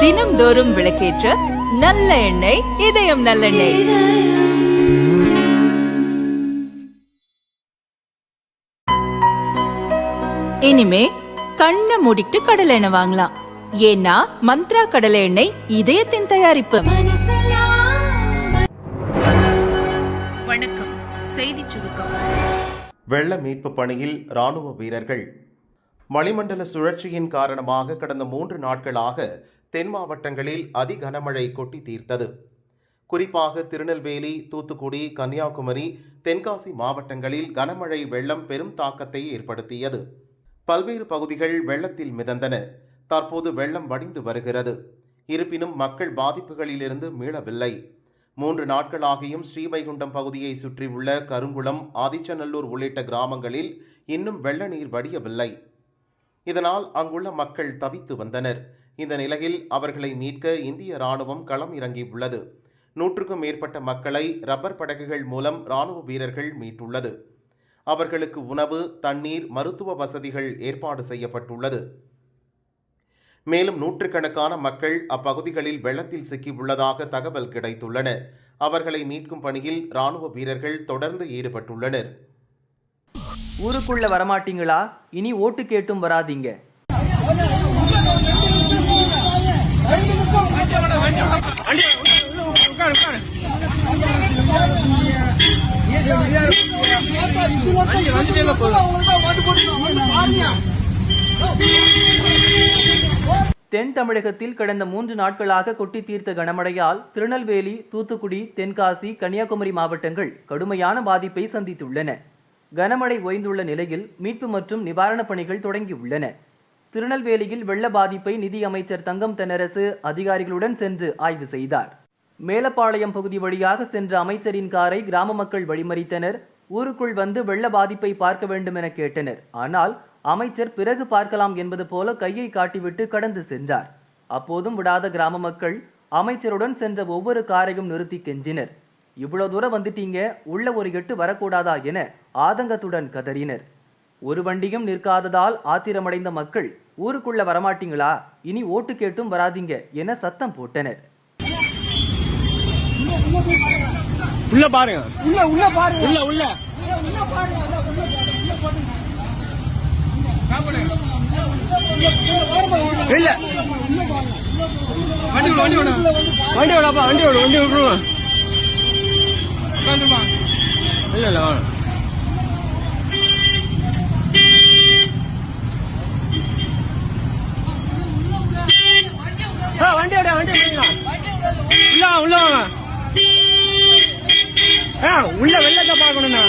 தினம்தோறும் விளக்கேற்ற நல்ல எண்ணெய் இதயம் நல்லெண்ணெய். இனிமே கண்ணை மூடிட்டு கடலை எண்ணெய் வாங்கலாம். ஏன்னா மந்த்ரா கடலை எண்ணெய் இதயத்தின் தயாரிப்பு. வணக்கம். செய்தி சுருக்கம். வெள்ள மீட்பு பணியில் ராணுவ வீரர்கள் வளிமண்டல சுழற்சியின் காரணமாக கடந்த மூன்று நாட்களாக தென் மாவட்டங்களில் அதி கனமழை கொட்டி தீர்த்தது. குறிப்பாக திருநெல்வேலி தூத்துக்குடி கன்னியாகுமரி தென்காசி மாவட்டங்களில் கனமழை வெள்ளம் பெரும் தாக்கத்தை ஏற்படுத்தியது. பல்வேறு பகுதிகள் வெள்ளத்தில் மிதந்தன. தற்போது வெள்ளம் வடிந்து வருகிறது. இருப்பினும் மக்கள் பாதிப்புகளிலிருந்து மீளவில்லை. மூன்று நாட்களாகியும் ஸ்ரீவைகுண்டம் பகுதியை சுற்றியுள்ள கருங்குளம் ஆதிச்சநல்லூர் உள்ளிட்ட கிராமங்களில் இன்னும் வெள்ள நீர் வடியவில்லை. இதனால் அங்குள்ள மக்கள் தவித்து வந்தனர். இந்த நிலையில் அவர்களை மீட்க இந்திய ராணுவம் களம் இறங்கியுள்ளது நூற்றுக்கும் மேற்பட்ட மக்களை ரப்பர் படகுகள் மூலம் ராணுவ வீரர்கள் மீட்டுள்ளது. அவர்களுக்கு உணவு தண்ணீர் மருத்துவ வசதிகள் ஏற்பாடு செய்யப்பட்டுள்ளது. மேலும் நூற்றுக்கணக்கான மக்கள் அப்பகுதிகளில் வெள்ளத்தில் சிக்கியுள்ளதாக தகவல் கிடைத்துள்ளன. அவர்களை மீட்கும் பணியில் ராணுவ வீரர்கள் தொடர்ந்து ஈடுபட்டுள்ளனர். ஊருக்குள்ள வரமாட்டீங்களா? இனி ஓட்டு கேட்டும் வராதீங்க. தென் தமிழகத்தில் கடந்த மூன்று நாட்களாக கொட்டி தீர்த்த கனமழையால் திருநெல்வேலி தூத்துக்குடி தென்காசி கன்னியாகுமரி மாவட்டங்கள் கடுமையான பாதிப்பை சந்தித்துள்ளன. கனமழை ஓய்ந்துள்ள நிலையில் மீட்பு மற்றும் நிவாரணப் பணிகள் தொடங்கியுள்ளன. திருநெல்வேலியில் வெள்ள பாதிப்பை நிதி அமைச்சர் தங்கம் தென்னரசு அதிகாரிகளுடன் சென்று ஆய்வு செய்தார். மேலப்பாளையம் பகுதி வழியாக சென்ற அமைச்சரின் காரை கிராம மக்கள் வழிமறித்தனர். ஊருக்குள் வந்து வெள்ள பாதிப்பை பார்க்க வேண்டும் என கேட்டனர். ஆனால் அமைச்சர் பிறகு பார்க்கலாம் என்பது போல கையை காட்டிவிட்டு கடந்து சென்றார். அப்போதும் விடாத கிராம மக்கள் அமைச்சருடன் சென்ற ஒவ்வொரு காரையும் நிறுத்தி கெஞ்சினர். இவ்வளவு தூரம் வந்துட்டீங்க. உள்ள ஒரு எட்டு வரக்கூடாதா என ஆதங்கத்துடன் கதறினர். ஒரு வண்டியும் நிற்காததால் ஆத்திரமடைந்த மக்கள் ஊருக்குள்ள வரமாட்டீங்களா? இனி ஓட்டு கேட்டும் வராதீங்க என சத்தம் போட்டனர். உள்ள பாருங்க. உள்ள உள்ள பாருங்க. உள்ள உள்ள. இல்ல. வண்டி விடு, வண்டி விடு. வண்டி விடாப்பா வண்டி விடு வண்டி விட்டுருவோம் இல்ல இல்ல வாங்க. வண்டி விட வண்டி விடுங்க. உள்ள உள்ள வாங்க ஆ, உள்ள வெள்ளத்தை பார்க்கணும்ண்ணா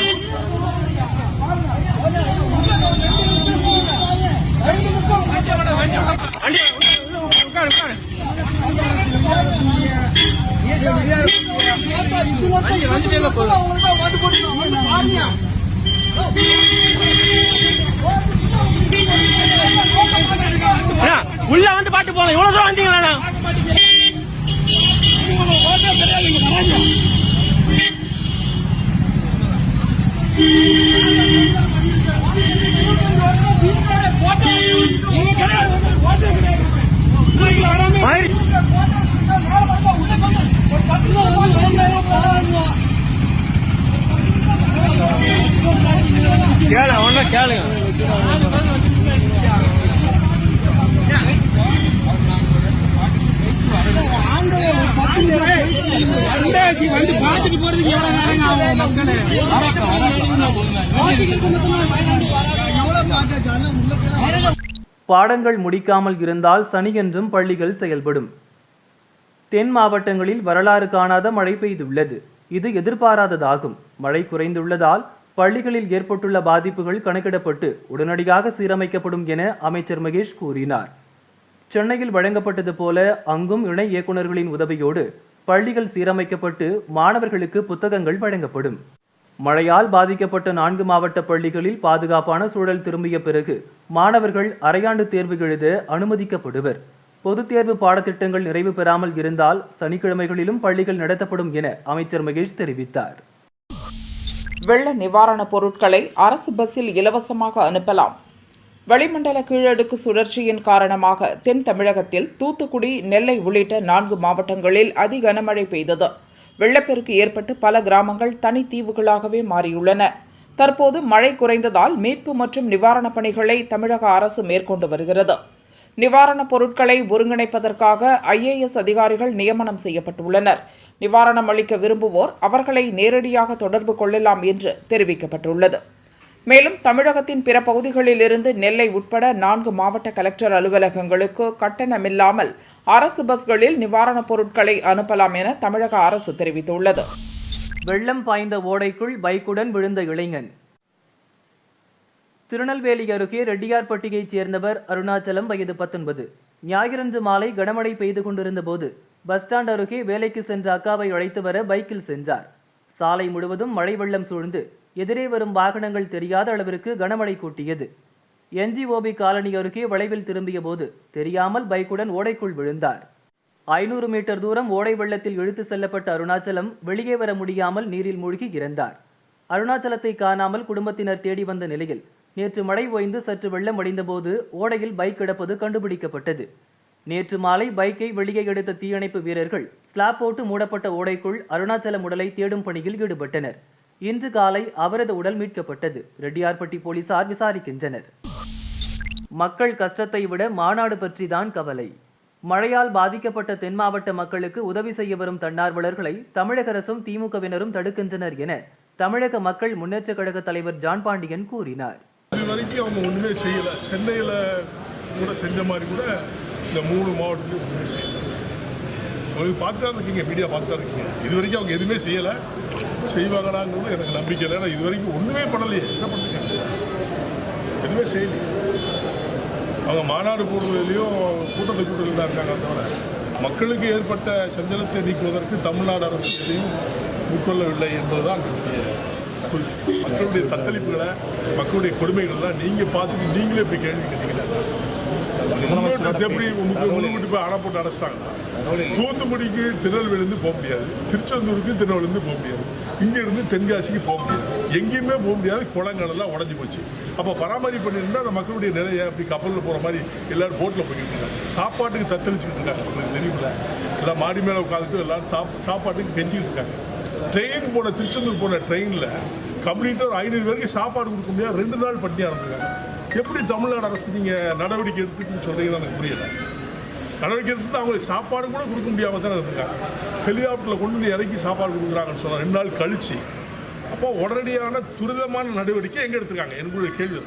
வண்டி உட்காரு, உட்காரு. வண்டி வந்துட்டே போதும் அண்ணா, உள்ள வந்து பாட்டு போலாம் இவ்வளவு தூரம் வந்தீங்களா மாதிரி கேளு ஒன்னும் கேளுங்க. வந்து போறதுக்கு எவ்வளவு நேரம் ஆகும் பாடங்கள் முடிக்காமல் இருந்தால் சனியன்றும் பள்ளிகள் செயல்படும். தென் மாவட்டங்களில் வரலாறு காணாத மழை பெய்துள்ளது. இது எதிர்பாராததாகும். மழை குறைந்துள்ளதால் பள்ளிகளில் ஏற்பட்டுள்ள பாதிப்புகள் கணக்கிடப்பட்டு உடனடியாக சீரமைக்கப்படும் என அமைச்சர் மகேஷ் கூறினார். சென்னையில் வழங்கப்பட்டது போல அங்கும் இணை இயக்குநர்களின் உதவியோடு பள்ளிகள் சீரமைக்கப்பட்டு மாணவர்களுக்கு புத்தகங்கள் வழங்கப்படும். மழையால் பாதிக்கப்பட்ட நான்கு மாவட்ட பள்ளிகளில் பாதுகாப்பான சூழல் திரும்பிய பிறகு மாணவர்கள் அரையாண்டு தேர்வு எழுத அனுமதிக்கப்படுவர். பொதுத் தேர்வு பாடத்திட்டங்கள் நிறைவு பெறாமல் இருந்தால் சனிக்கிழமைகளிலும் பள்ளிகள் நடத்தப்படும் என அமைச்சர் மகேஷ் தெரிவித்தார். வெள்ள நிவாரணப் பொருட்களை அரசு பஸ்ஸில் இலவசமாக அனுப்பலாம். வளிமண்டல கீழடுக்கு சுழற்சியின் காரணமாக தென் தமிழகத்தில் தூத்துக்குடி நெல்லை உள்ளிட்ட நான்கு மாவட்டங்களில் அதி கனமழை பெய்தது. வெள்ளப்பெருக்கு ஏற்பட்டு பல கிராமங்கள் தனித்தீவுகளாகவே மாறியுள்ளன. தற்போது மழை குறைந்ததால் மீட்பு மற்றும் நிவாரணப் பணிகளை தமிழக அரசு மேற்கொண்டு வருகிறது. நிவாரணப் பொருட்களை ஒருங்கிணைப்பதற்காக ஐஏஎஸ் அதிகாரிகள் நியமனம் செய்யப்பட்டுள்ளனர். நிவாரணம் அளிக்க விரும்புவோர் அவர்களை நேரடியாக தொடர்பு கொள்ளலாம் என்று தெரிவிக்கப்பட்டுள்ளது. மேலும் தமிழகத்தின் பிற பகுதிகளிலிருந்து நெல்லை உட்பட நான்கு மாவட்ட கலெக்டர் அலுவலகங்களுக்கு கட்டணமில்லாமல் அரசு பஸ்களில் நிவாரணப் பொருட்களை அனுப்பலாம் என தமிழக அரசு தெரிவித்துள்ளது. வெள்ளம் பாய்ந்த ஓடைக்குள் பைக்குடன் விழுந்த இளைஞன். திருநெல்வேலி அருகே ரெட்டியார்பட்டியைச் சேர்ந்தவர் அருணாச்சலம் வயது பத்தொன்பது. ஞாயிறன்று மாலை கனமழை பெய்து கொண்டிருந்த போது பஸ் ஸ்டாண்ட் அருகே வேலைக்கு சென்ற அக்காவை அழைத்து வர பைக்கில் சென்றார். சாலை முழுவதும் மழை வெள்ளம் சூழ்ந்து எதிரே வரும் வாகனங்கள் தெரியாத அளவிற்கு கனமழை கூட்டியது. என்ஜிஓபி காலனி அருகே வளைவில் திரும்பிய போது தெரியாமல் பைக்குடன் ஓடைக்குள் விழுந்தார். ஐநூறு மீட்டர் தூரம் ஓடை வெள்ளத்தில் இழுத்து செல்லப்பட்ட அருணாச்சலம் வெளியே வர முடியாமல் நீரில் மூழ்கி இறந்தார். அருணாச்சலத்தை காணாமல் குடும்பத்தினர் தேடி வந்த நிலையில் நேற்று மழை ஓய்ந்து சற்று வெள்ளம் அடைந்தபோது ஓடையில் பைக் கிடப்பது கண்டுபிடிக்கப்பட்டது. நேற்று மாலை பைக்கை வெளியே எடுத்த தீயணைப்பு வீரர்கள் ஸ்லாப் போட்டு மூடப்பட்ட ஓடைக்குள் அருணாச்சலம் உடலை தேடும் பணியில் ஈடுபட்டனர். இன்று காலை அவரது உடல் மீட்கப்பட்டது. ரெட்டியார்பட்டி போலீசார் விசாரிக்கின்றனர். மக்கள் கஷ்டத்தை விட மாநாடு பற்றிதான் கவலை. மழையால் பாதிக்கப்பட்ட தென் மாவட்ட மக்களுக்கு உதவி செய்ய வரும் தன்னார்வலர்களை தமிழக அரசும் திமுகவினரும் தடுக்கின்றனர் என தமிழக மக்கள் முன்னேற்ற கழக தலைவர் ஜான் பாண்டியன் கூறினார். இது வரைக்கும் அவங்க ஒன்றுமே செய்யலை. சென்னையில் கூட செஞ்ச மாதிரி கூட இந்த மூணு மாவட்டத்திலும் ஒன்றுமே செய்யலை. அவங்க பார்த்துதான் இருக்கீங்க மீடியா பார்த்துதான் இருக்கீங்க. இது வரைக்கும் அவங்க எதுவுமே செய்யலை. செய்வாங்கடாங்கிறது எனக்கு நம்பிக்கை இல்லை. ஏன்னா இது வரைக்கும் ஒன்றுமே பண்ணலையே. என்ன பண்ணுங்க? எதுவுமே செய்யலையே. அவங்க மாநாடு போடுவதிலையும் கூட்டத்தை கூட்டத்தில் தான் இருக்காங்க தவிர மக்களுக்கு ஏற்பட்ட சஞ்சலத்தை நீக்குவதற்கு தமிழ்நாடு அரசு எதையும் உட்கொள்ளவில்லை என்பதுதான் மக்களுடைய தத்தளிப்புகளை மக்களுடைய கொடுமைகள்லாம் நீங்கள் பார்த்துட்டு நீங்களே இப்படி கேள்வி கேட்டீங்கன்னா எப்படி உங்களுக்கு அணை போட்டு அடைச்சிட்டாங்கன்னா தூத்துக்குடிக்கு திருநெல்வேலிருந்து போக முடியாது. திருச்செந்தூருக்கு திருநெல்வேலிருந்து போக முடியாது. இங்க இருந்து தென்காசிக்கு போக முடியாது. எங்கேயுமே போக முடியாது. குளங்கள் எல்லாம் உடஞ்சி போச்சு. அப்ப பராமரிப்பு பண்ணியிருந்தா அந்த மக்களுடைய நிலையை அப்படி கப்பலில் போற மாதிரி எல்லாரும் போட்ல போய்கிட்டு இருக்காங்க சாப்பாட்டுக்கு தத்தளிச்சுக்கிட்டு இருக்காங்க உங்களுக்கு தெரியுமில்ல எல்லாம் மாடி மேல உட்காந்துட்டு எல்லாரும் சாப்- சாப்பாட்டுக்கு கெஞ்சிக்கிட்டு இருக்காங்க. ட்ரெயின் போன திருச்செந்தூர் போன ட்ரெயினில் கம்ப்ளீட்டாக ஒரு ஐநூறு பேருக்கு சாப்பாடு கொடுக்க முடியாது. ரெண்டு நாள் பட்டினியாக இருந்திருக்காங்க எப்படி தமிழ்நாடு அரசு நீங்கள் நடவடிக்கை எடுத்துக்குன்னு சொல்கிறீங்கன்னு எனக்கு புரியல. நடவடிக்கை எடுத்து அவங்களுக்கு சாப்பாடு கூட கொடுக்க முடியாமல் தான் இருந்திருக்காங்க ஹெலிகாப்டரில் கொண்டு வந்து இறக்கி சாப்பாடு கொடுக்குறாங்கன்னு சொன்னாங்க ரெண்டு நாள் கழிச்சு. அப்போ உடனடியான துரிதமான நடவடிக்கை எங்கே எடுத்துருக்காங்க? என்னுடைய கேள்வி.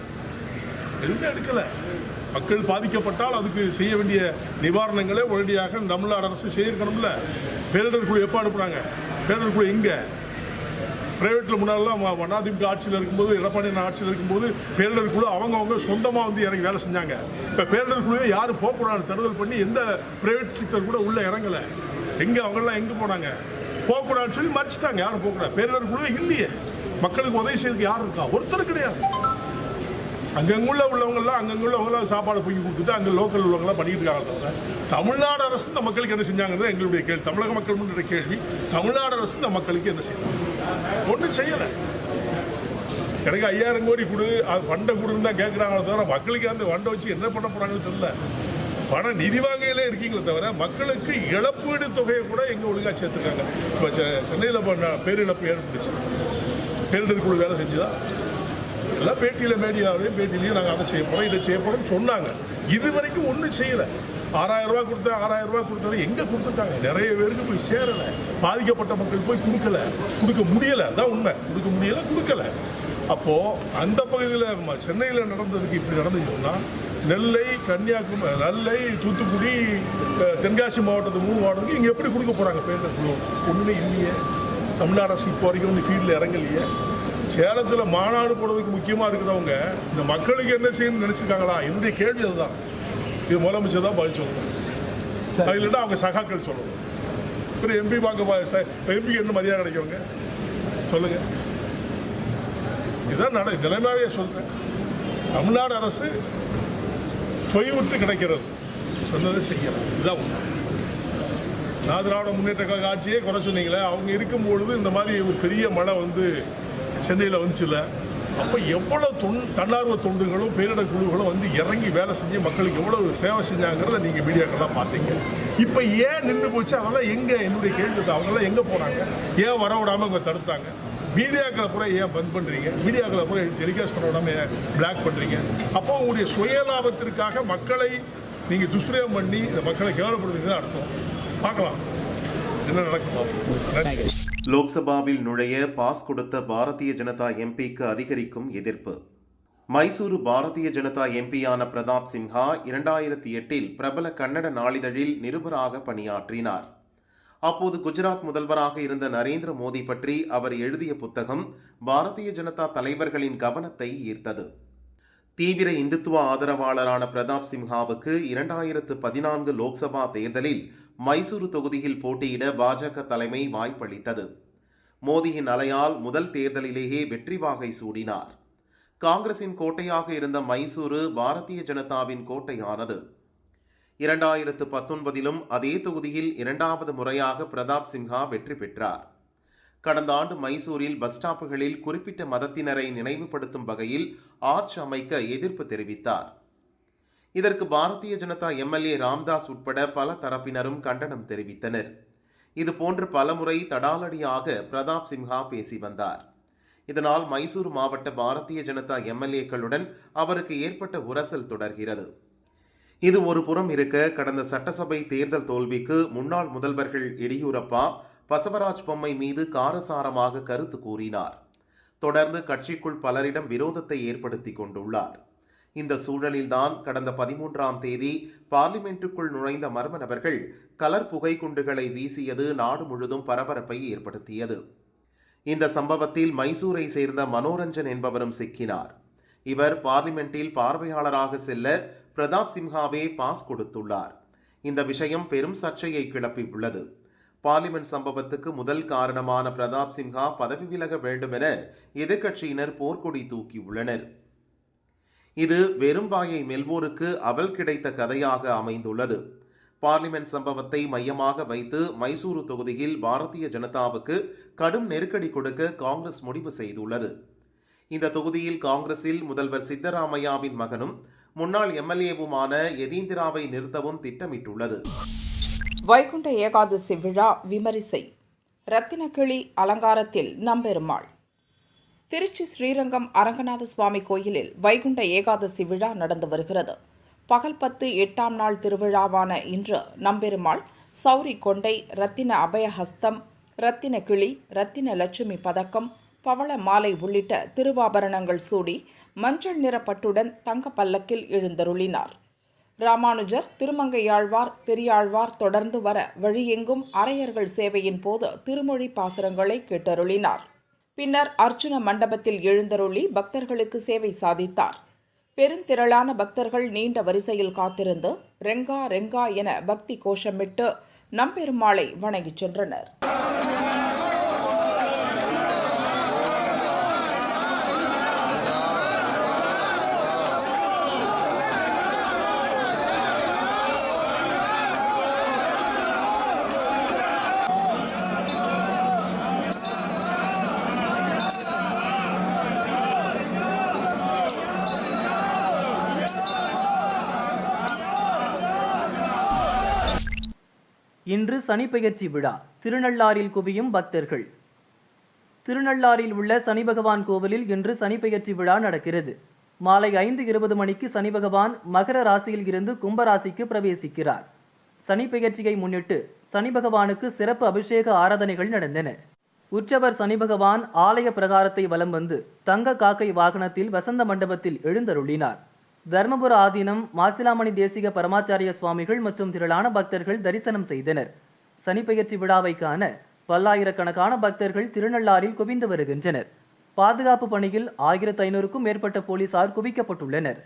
எதுவுமே எடுக்கலை. மக்கள் பாதிக்கப்பட்டால் அதுக்கு செய்ய வேண்டிய நிவாரணங்களை உடனடியாக தமிழ்நாடு அரசு செய்யணும்ல பேரிடர் குழு எப்போ அனுப்புனாங்க? பேரிடர் குழு எங்கே? பிரைவேட்ல முன்னாடிலாம் ம- அதிமுக ஆட்சியில் இருக்கும்போது எடப்பாடி ஆட்சியில் இருக்கும்போது பேரிடர் குழு அவங்கவுங்க சொந்தமாக வந்து இறங்கி வேலை செஞ்சாங்க. இப்போ பேரிடர் குழுவே யாரும் போகக்கூடாது தடுதல் பண்ணி எந்த பிரைவேட் செக்டர் கூட உள்ளே இறங்கலை. எங்கே அவங்கெல்லாம் எங்கே போனாங்க? போகக்கூடாதுன்னு சொல்லி மறைச்சிட்டாங்க. யாரும் போகக்கூடாது. பேரிடர் குழுவே இல்லையே. மக்களுக்கு உதவி செய்யறதுக்கு யாரும் இருக்கா? ஒருத்தர் கிடையாது. அங்கங்குள்ள உள்ளவங்கெல்லாம் அங்கங்குள்ளவங்களாம் சாப்பாடு போய் கொடுத்துட்டு அங்கே லோக்கல் உள்ளவங்களாம் பண்ணிட்டு இருக்காங்க தவிர தமிழ்நாடு அரசு இந்த மக்களுக்கு என்ன செஞ்சாங்கிறது எங்களுடைய கேள்வி. தமிழக மக்கள் முன்னுடைய கேள்வி தமிழ்நாடு அரசு இந்த மக்களுக்கு என்ன செய்யணும் ஒன்றும் செய்யலை. எனக்கு ஐயாயிரம் கோடி கொடு அது ஃபண்டை கொடுன்னு தான் கேட்குறாங்களே தவிர மக்களுக்கு அந்த ஃபண்டை வச்சு என்ன பண்ண போகிறாங்கன்னு தெரியல. பணம் நிதி வாங்கையிலே இருக்கீங்களே தவிர மக்களுக்கு இழப்பீடு தொகையை கூட எங்கே ஒழுங்காக சேர்த்துருக்காங்க. இப்போ சென்னையில் பேரிழப்பு ஏற்பட்டுச்சு. பேரிடர் குழு வேலை செஞ்சுதான் எல்லாம் பேட்டியில் மீடியாவிலையும் பேட்டிலையும் நாங்கள் அதை செய்ய போகிறோம் இதை செய்ய போகிறோம்னு சொன்னாங்க. இது வரைக்கும் ஒன்றும் செய்யலை. ஆறாயிரம் ரூபா கொடுத்தேன் ஆறாயிரம் ரூபா கொடுத்தது எங்கே கொடுத்துருக்காங்க நிறைய பேருக்கு போய் சேரலை. பாதிக்கப்பட்ட மக்கள் போய் கொடுக்கல. கொடுக்க முடியலை. அதான் உண்மை. கொடுக்க முடியலை கொடுக்கல. அப்போது அந்த பகுதியில் சென்னையில் நடந்ததுக்கு இப்படி நடந்துச்சுன்னா நெல்லை கன்னியாகுமரி நெல்லை தூத்துக்குடி தென்காசி மாவட்டத்து மூணு மாவட்டத்துக்கு இங்கே எப்படி கொடுக்க போகிறாங்க பேரிடர் குழு ஒன்றுமே இல்லையே. தமிழ்நாடு அரசு இப்போ வரைக்கும் வந்து ஃபீல்டில் இறங்கலையே. சேலத்தில் மாநாடு போடுறதுக்கு முக்கியமாக இருக்கிறவங்க இந்த மக்களுக்கு என்ன செய்யணும்னு நினச்சிருக்காங்களா? என்னுடைய கேள்வி அதுதான். இது முதலமைச்சர் தான் பதில் சொல்லணும். அது இல்லைன்னா அவங்க சகாக்கள் சொல்லணும். அப்புறம் எம்பி வாங்க எம்பிக்கு என்ன மரியாதை கிடைக்கவங்க சொல்லுங்க. இதுதான் நட நிலைமையாவே சொல்றேன். தமிழ்நாடு அரசு தொய்வுற்று கிடைக்கிறது. சொன்னதை செய்யலாம். இதுதான் உண்மை. நான் திராவிட முன்னேற்ற கழக ஆட்சியே குறை சொன்னீங்களே. அவங்க இருக்கும்பொழுது இந்த மாதிரி ஒரு பெரிய மழை வந்து சென்னையில் வந்துச்சுல அப்போ எவ்வளோ தொன் தன்னார்வ தொண்டுகளும் பேரிடர் குழுக்களும் வந்து இறங்கி வேலை செஞ்சு மக்களுக்கு எவ்வளோ சேவை செஞ்சாங்கிறத நீங்கள் மீடியாக்கெல்லாம் பார்த்தீங்க. இப்போ ஏன் நின்று போச்சு? அதெல்லாம் எங்கே? என்னுடைய கேள்வி அவங்களாம் அவங்கெல்லாம் எங்கே போனாங்க? ஏன் வர விடாமல் இவங்க தடுத்தாங்க? மீடியாக்களை கூட ஏன் பந்த் பண்ணுறீங்க மீடியாக்களை கூட டெலிகாஸ்ட் பண்ண விடாம ஏன் பிளாக் பண்ணுறீங்க அப்போ உங்களுடைய சுயலாபத்திற்காக மக்களை நீங்கள் துஷ்பிரயோகம் பண்ணி இந்த மக்களை கேவலப்படுறதுன்னு அர்த்தம். பார்க்கலாம். என்ன நடக்கும் நன்றி. லோக்சபாவில் நுழைய பாஸ் கொடுத்த பாரதிய ஜனதா எம்பிக்கு அதிகரிக்கும் எதிர்ப்பு. மைசூரு பாரதிய ஜனதா எம்பியான பிரதாப் சின்ஹா இரண்டாயிரத்தி எட்டில் பிரபல கன்னட நாளிதழில் நிருபராக பணியாற்றினார். அப்போது குஜராத் முதல்வராக இருந்த நரேந்திர மோடி பற்றி அவர் எழுதிய புத்தகம் பாரதிய ஜனதா தலைவர்களின் கவனத்தை ஈர்த்தது. தீவிர இந்துத்துவ ஆதரவாளரான பிரதாப் சிம்ஹாவுக்கு இரண்டாயிரத்து பதினான்கு லோக்சபா தேர்தலில் மைசூரு தொகுதியில் போட்டியிட பாஜக தலைமை வாய்ப்பளித்தது. மோடியின் அலையால் முதல் தேர்தலிலேயே வெற்றி வாகை சூடினார். காங்கிரசின் கோட்டையாக இருந்த மைசூரு பாரதிய ஜனதாவின் கோட்டையானது. இரண்டாயிரத்து பத்தொன்பதிலும் அதே தொகுதியில் இரண்டாவது முறையாக பிரதாப் சின்ஹா வெற்றி பெற்றார். கடந்த ஆண்டு மைசூரில் பஸ் ஸ்டாப்புகளில் குறிப்பிட்ட மதத்தினரை நினைவுபடுத்தும் வகையில் ஆர்ச் அமைக்க எதிர்ப்பு தெரிவித்தார். இதற்கு பாரதிய ஜனதா எம்எல்ஏ ராம்தாஸ் உட்பட பல தரப்பினரும் கண்டனம் தெரிவித்தனர். இது போன்று பலமுறை தடாலடியாக பிரதாப் சிம்ஹா பேசி வந்தார். இதனால் மைசூர் மாவட்ட பாரதிய ஜனதா எம்எல்ஏக்களுடன் அவருக்கு ஏற்பட்ட உரசல் தொடர்கிறது. இது ஒரு புறம் இருக்க கடந்த சட்டசபை தேர்தல் தோல்விக்கு முன்னாள் முதல்வர்கள் எடியூரப்பா பசவராஜ் பொம்மை மீது காரசாரமாக கருத்து கூறினார். தொடர்ந்து கட்சிக்குள் பலரிடம் விரோதத்தை ஏற்படுத்தி கொண்டுள்ளார். இந்த சூழலில்தான் கடந்த பதிமூன்றாம் தேதி பார்லிமெண்ட்டுக்குள் நுழைந்த மர்ம நபர்கள் கலர் புகை குண்டுகளை வீசியது நாடு முழுதும் பரபரப்பை ஏற்படுத்தியது. இந்த சம்பவத்தில் மைசூரை சேர்ந்த மனோரஞ்சன் என்பவரும் சிக்கினார். இவர் பார்லிமெண்டில் பார்வையாளராக செல்ல பிரதாப் சிம்ஹாவே பாஸ் கொடுத்துள்ளார். இந்த விஷயம் பெரும் சர்ச்சையை கிளப்பியுள்ளது பார்லிமெண்ட் சம்பவத்துக்கு முதல் காரணமான பிரதாப் சிம்ஹா பதவி விலக வேண்டும் என எதிர்க்கட்சியினர் போர்க்கொடி தூக்கியுள்ளனர் இது வெறும் வாயை மெல்வோருக்கு அவல் கிடைத்த கதையாக அமைந்துள்ளது. பார்லிமெண்ட் சம்பவத்தை மையமாக வைத்து மைசூரு தொகுதியில் பாரதிய ஜனதாவுக்கு கடும் நெருக்கடி கொடுக்க காங்கிரஸ் முடிவு செய்துள்ளது. இந்த தொகுதியில் காங்கிரஸில் முதல்வர் சித்தராமையாவின் மகனும் முன்னாள் எம்எல்ஏவுமான எதீந்திராவை நிறுத்தவும் திட்டமிட்டுள்ளது. வைகுண்ட ஏகாதசி விழா விமரிசை. ரத்தினக்கிளி அலங்காரத்தில் நம்பெருமாள். திருச்சி ஸ்ரீரங்கம் அரங்கநாத சுவாமி கோயிலில் வைகுண்ட ஏகாதசி விழா நடந்து வருகிறது. பகல் பத்து எட்டாம் நாள் திருவிழாவான இன்று நம்பெருமாள் சௌரி கொண்டை ரத்தின அபயஹஸ்தம் ரத்தின கிளி ரத்தின லட்சுமி பதக்கம் பவள மாலை உள்ளிட்ட திருவாபரணங்கள் சூடி மஞ்சள் நிறப்பட்டுடன் தங்க பல்லக்கில் எழுந்தருளினார். ராமானுஜர் திருமங்கையாழ்வார் பெரியாழ்வார் தொடர்ந்து வர வழியெங்கும் அரையர்கள் சேவையின் போது திருமொழி பாசுரங்களை கேட்டருளினார். பின்னர் அர்ச்சுன மண்டபத்தில் எழுந்தருளி பக்தர்களுக்கு சேவை சாதித்தார். பெருந்திரளான பக்தர்கள் நீண்ட வரிசையில் காத்திருந்து ரெங்கா ரெங்கா என பக்தி கோஷமிட்டு நம்பெருமாளை வணங்கிச் சென்றனர். இன்று சனிப்பெயர்ச்சி விழா. திருநள்ளாறில் குவியும் பக்தர்கள். திருநள்ளாறில் உள்ள சனி பகவான் கோவிலில் இன்று சனிப்பெயர்ச்சி விழா நடக்கிறது. மாலை ஐந்து இருபது மணிக்கு சனி பகவான் மகர ராசியில் இருந்து கும்பராசிக்கு பிரவேசிக்கிறார். சனிப்பெயர்ச்சியை முன்னிட்டு சனி பகவானுக்கு சிறப்பு அபிஷேக ஆராதனைகள் நடந்தன. உற்சவர் சனி பகவான் ஆலய பிரகாரத்தை வலம் வந்து தங்க காக்கை வாகனத்தில் வசந்த மண்டபத்தில் எழுந்தருளினார். தர்மபுர ஆதீனம் மாசிலாமணி தேசிக பரமாச்சாரிய சுவாமிகள் மற்றும் திரளான பக்தர்கள் தரிசனம் செய்தனர். சனிப்பெயர்ச்சி விழாவை காண பல்லாயிரக்கணக்கான பக்தர்கள் திருநள்ளாறில் குவிந்து வருகின்றனர். பாதுகாப்பு பணியில் ஆயிரத்து ஐநூறுக்கும் மேற்பட்ட போலீசார் குவிக்கப்பட்டுள்ளனர்.